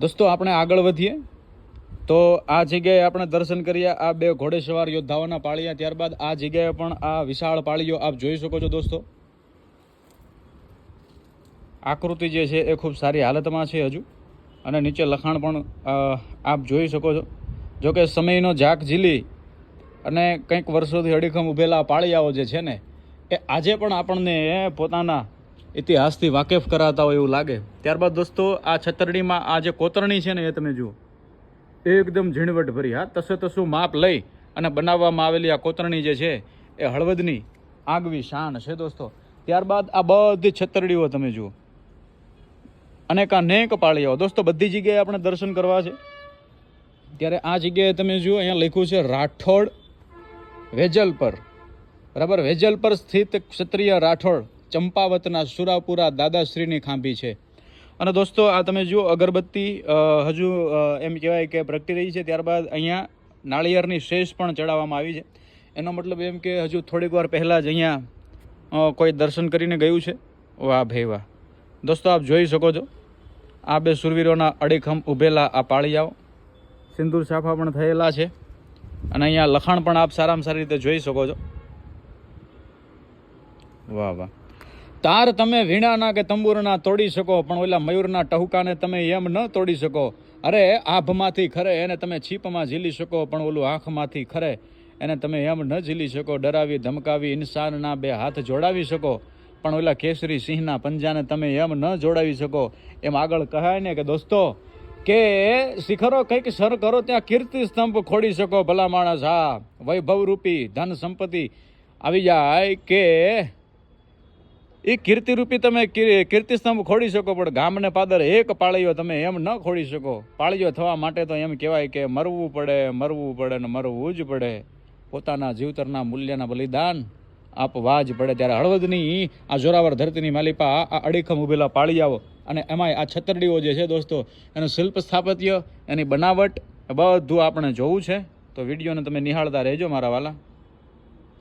દોસ્તો, આપણે આગળ વધીએ. તો આ જગ્યાએ આપણે દર્શન કર્યા, આ બે ઘોડેસવાર યોદ્ધાઓના પાળિયા, ત્યારબાદ આ જગ્યાએ પણ આ વિશાળ પાળીઓ આપ જોઈ શકો છો દોસ્તો. આકૃતિ જે છે એ ખૂબ સારી હાલતમાં છે હજુ. અને નીચે લખાણ પણ આપ જોઈ શકો છો. જોકે સમયનો ઝાક ઝીલી અને કંઈક વર્ષોથી અડીખમ ઊભેલા પાળિયાઓ જે છે ને, એ આજે પણ આપણને પોતાના ઇતિહાસથી વાકેફ કરાતા હોય એવું લાગે. ત્યારબાદ દોસ્તો, આ છતરડીમાં આ જે કોતરણી છે ને એ તમે જુઓ. એકદમ ઝીણવટ ભરી, હા. તસે તસું માપ લઈ અને બનાવવામાં આવેલી આ કોતરણી જે છે એ હળવદની આગવી શાન છે દોસ્તો. ત્યારબાદ આ બધી છતરડીઓ તમે જુઓ. અનેક અનેક પાળીઓ. દોસ્તો, બધી જગ્યાએ આપણે દર્શન કરવા છે. ત્યારે આ જગ્યાએ તમે જુઓ, અહીંયા લખ્યું છે રાઠોડ વેજલ પર. બરાબર? વેજલ પર સ્થિત ક્ષત્રિય રાઠોડ. ચંપાવતના સુરાપુરા દાદાશ્રીની ખાંભી છે. અને દોસ્તો, આ તમે જુઓ, અગરબત્તી હજુ એમ કહેવાય કે પ્રગટી રહી છે. ત્યારબાદ અહીંયા નાળિયેરની શેષ પણ ચડાવવામાં આવી છે. એનો મતલબ એમ કે હજુ થોડીક વાર પહેલાં જ અહીંયા કોઈ દર્શન કરીને ગયું છે. વાહ ભાઈ વાહ. દોસ્તો, આપ જોઈ શકો છો. આ બે સુરવીરોના અડીખમ ઊભેલા આ પાળિયાઓ સિંદૂર સાફા પણ થયેલા છે. અને અહીંયા લખાણ પણ આપ સારામાં સારી રીતે જોઈ શકો છો. વાહ વાહ. તાર તમે વીણાના કે તંબુરના તોડી શકો, પણ ઓલા મયુરના ટહુકાને તમે એમ ન તોડી શકો. અરે, આભમાંથી ખરે એને તમે છીપમાં ઝીલી શકો, પણ ઓલું આંખમાંથી ખરે એને તમે એમ ન ઝીલી શકો. ડરાવી, ધમકાવી, ઇન્સાનના બે હાથ જોડાવી શકો. પણ ઓલા કેસરી સિંહના પંજાને તમે એમ ન જોડાવી શકો. એમ આગળ કહાય ને કે, દોસ્તો, કે શિખરો કંઈક સર કરો ત્યાં કીર્તિ સ્તંભ ખોડી શકો, ભલા માણસ. હા, વૈભવરૂપી, ધન સંપત્તિ. આવી જાય કે એ કીર્તિરૂપી તમે કીર્તિસ્તંભ ખોડી શકો, પણ ગામને પાદર એક પાળીઓ તમે એમ ન ખોડી શકો. પાળીઓ થવા માટે તો એમ કહેવાય કે મરવું પડે મરવું પડે ને મરવું જ પડે. પોતાના જીવતરના મૂલ્યના બલિદાન આપવા જ પડે. ત્યારે હળવદની આ જોરાવર ધરતીની માલિપા, આ- અડીખમ ઊભેલા આવો અને એમાંય આ છતરડીઓ જે છે દોસ્તો, એનું શિલ્પ સ્થાપત્ય, એની બનાવટ બધું આપણે જોવું છે. તો વિડીયોને તમે નિહાળતા રહેજો મારા વાલા.